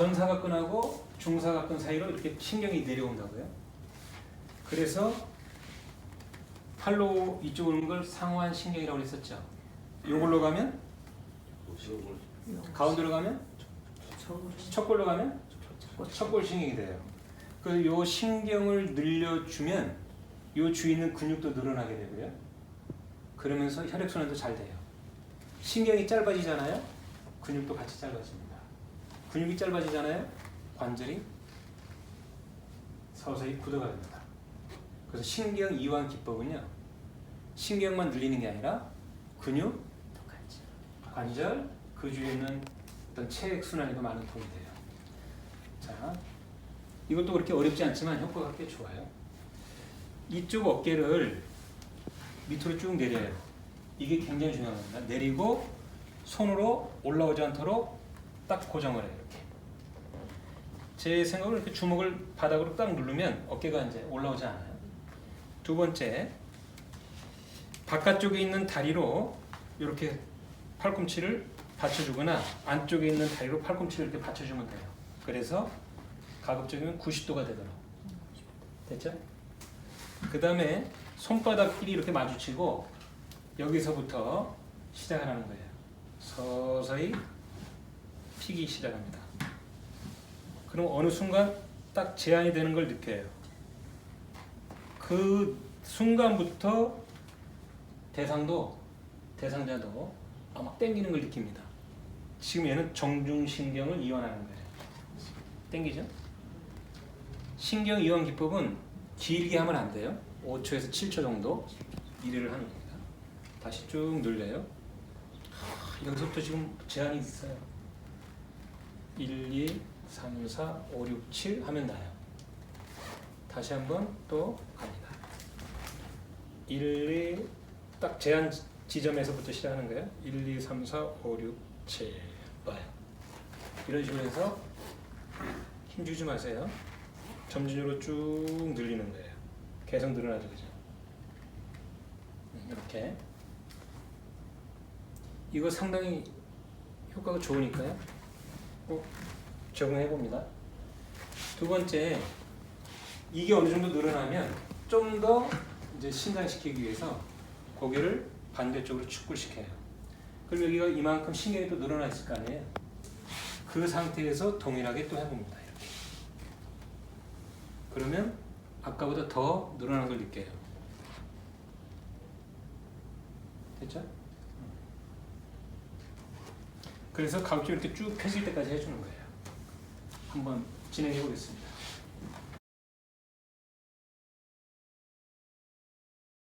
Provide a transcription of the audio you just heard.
전사각근하고 중사각근 사이로 이렇게 신경이 내려온다고요. 그래서 팔로 이쪽으로 오는 걸 상완 신경이라고 했었죠. 요걸로 가면 가운데로 가면 척골로 가면 척골 신경이 돼요. 그래서 요 신경을 늘려주면 요 주위 있는 근육도 늘어나게 되고요. 그러면서 혈액순환도 잘 돼요. 신경이 짧아지잖아요. 근육도 같이 짧아집니다. 근육이 짧아지잖아요. 관절이 서서히 굳어갑니다. 그래서 신경 이완 기법은요. 신경만 늘리는 게 아니라 근육, 관절, 그 주위에 있는 어떤 체액 순환에도 많은 도움이 돼요. 자, 이것도 그렇게 어렵지 않지만 효과가 꽤 좋아요. 이쪽 어깨를 밑으로 쭉 내려요. 이게 굉장히 중요한 겁니다. 내리고 손으로 올라오지 않도록 딱 고정을 해요. 이렇게. 제 생각으로 이렇게 주먹을 바닥으로 딱 누르면 어깨가 이제 올라오지 않아요. 두 번째, 바깥쪽에 있는 다리로 이렇게 팔꿈치를 받쳐주거나 안쪽에 있는 다리로 팔꿈치를 이렇게 받쳐주면 돼요. 그래서 가급적이면 90도가 되도록. 됐죠? 그 다음에 손바닥끼리 이렇게 마주치고 여기서부터 시작을 하는 거예요. 서서히 피기 시작합니다. 그럼 어느 순간 딱 제한이 되는 걸 느껴요. 그 순간부터 대상도 대상자도 아마 땡기는 걸 느낍니다. 지금 얘는 정중신경을 이완하는 거예요. 땡기죠? 신경 이완 기법은 길게 하면 안 돼요. 5초에서 7초 정도 일을 하는 겁니다. 다시 쭉 늘려요. 하, 여기서부터 지금 제한이 있어요. 1, 2, 3, 4, 5, 6, 7 하면 나요. 다시 한번 또 갑니다. 1, 2, 딱 제한 지점에서부터 시작하는 거예요. 1, 2, 3, 4, 5, 6, 7 봐요. 이런 식으로 해서 힘 주지 마세요. 점진으로 쭉 늘리는 거예요. 계속 늘어나죠, 그죠? 음, 이렇게. 이거 상당히 효과가 좋으니까요. 꼭 적용해 봅니다. 두 번째, 이게 어느 정도 늘어나면 좀 더 이제 신장시키기 위해서 고개를 반대쪽으로 축굴시켜요. 그럼 여기가 이만큼 신경이 또 늘어나 있을 거 아니에요? 그 상태에서 동일하게 또 해봅니다. 이렇게. 그러면 아까보다 더 늘어나는 걸 느껴요. 됐죠? 그래서 가급적 이렇게 쭉 펴질 때까지 해주는 거예요. 한번 진행해 보겠습니다.